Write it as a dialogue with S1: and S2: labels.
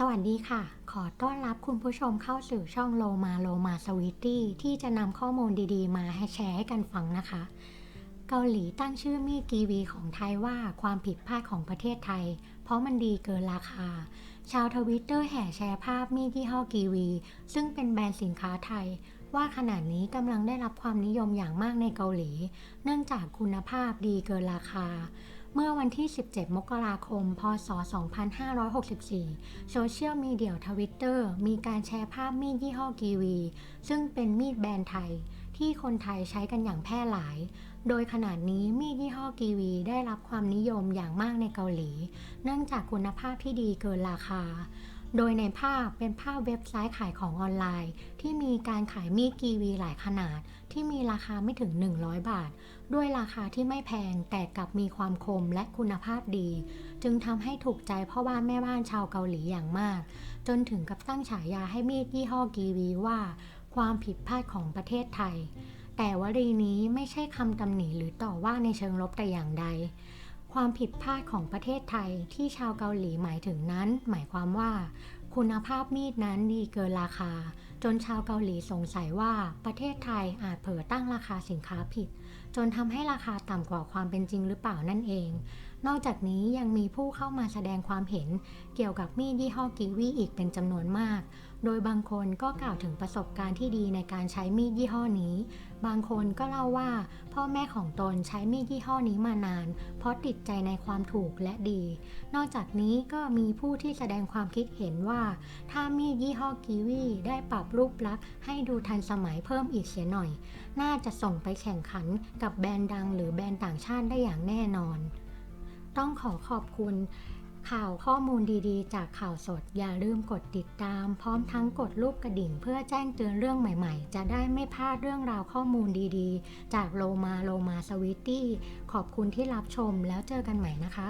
S1: สวัสดีค่ะ ขอต้อนรับคุณผู้ชมเข้าสู่ช่องโลมาโลมาสวิตตี้ที่จะนำข้อมูลดีๆ มาให้แชร์ให้กันฟังนะคะ เกาหลีตั้งชื่อมีดกีวีของไทยว่าความผิดพลาดของประเทศไทย เพราะมันดีเกินราคา ชาวทวิตเตอร์แห่แชร์ภาพมีดยี่ห้อกีวี ซึ่งเป็นแบรนด์สินค้าไทย ว่าขนาดนี้กำลังได้รับความนิยมอย่างมากในเกาหลี เนื่องจากคุณภาพดีเกินราคา เมื่อวันที่ 17 มกราคม พศ 2564 โซเชียลมีเดียทวิตเตอร์มีการแชร์ภาพมีดยี่ห้อกีวี ซึ่งเป็นมีดแบรนด์ไทย ที่คนไทยใช้กันอย่างแพร่หลาย โดยขนาดนี้มีดยี่ห้อกีวีได้รับความนิยมอย่างมากในเกาหลี เนื่องจากคุณภาพที่ดีเกินราคา โดยในภาพเป็นภาพเว็บไซต์ขายของออนไลน์ ที่มีการขายมีดกีวีหลายขนาด ที่มีราคาไม่ถึง 100 บาท ด้วยราคาที่ไม่แพงแต่กลับมีความคมและคุณภาพดี จึงทำให้ถูกใจพ่อบ้านแม่บ้านชาวเกาหลีอย่างมาก จนถึงกับตั้งฉายาให้มีดยี่ห้อกีวีว่า ความผิดพลาดของประเทศไทย แต่วลีนี้ไม่ใช่คำตำหนิหรือต่อว่าในเชิงลบแต่อย่างใด ความผิดพลาดของประเทศไทยที่ชาวเกาหลีหมายถึงนั้น หมายความว่า คุณภาพมีดนั้นดีเกินราคา จนชาวเกาหลีสงสัยว่าประเทศไทยอาจเผลอตั้งราคาสินค้าผิด จนทำให้ราคาต่ำกว่าความเป็นจริงหรือเปล่านั่นเอง นอกจากนี้ยังมีผู้เข้ามาแสดงความเห็น เกี่ยวกับมีดยี่ห้อกิวีอีกเป็นจำนวนมาก โดยบางคนก็กล่าวถึงประสบการณ์ที่ดีในการใช้มีดยี่ห้อนี้ บางคนก็เล่าว่า พ่อแม่ของตนใช้มีดยี่ห้อนี้มานาน เพราะติดใจในความถูกและดี นอกจากนี้ก็มีผู้ที่แสดงความคิดเห็นว่าว่าถ้ามีดยี่ห้อกีวีได้ปรับรูปลักษณ์ให้ดูทันสมัยเพิ่มอีกเสียหน่อย น่าจะส่งไปแข่งขันกับแบรนด์ดังหรือแบรนด์ต่างชาติได้อย่างแน่นอน ต้องขอขอบคุณข่าวข้อมูลดีๆ จากข่าวสดอย่าลืมกดติดตาม พร้อมทั้งกดรูปกระดิ่งเพื่อแจ้งเตือนเรื่องใหม่ๆ จะได้ไม่พลาดเรื่องราวข้อมูลดีๆ จากโลมาโลมาสวิตตี้ขอบคุณที่รับชมแล้วเจอกันใหม่นะคะ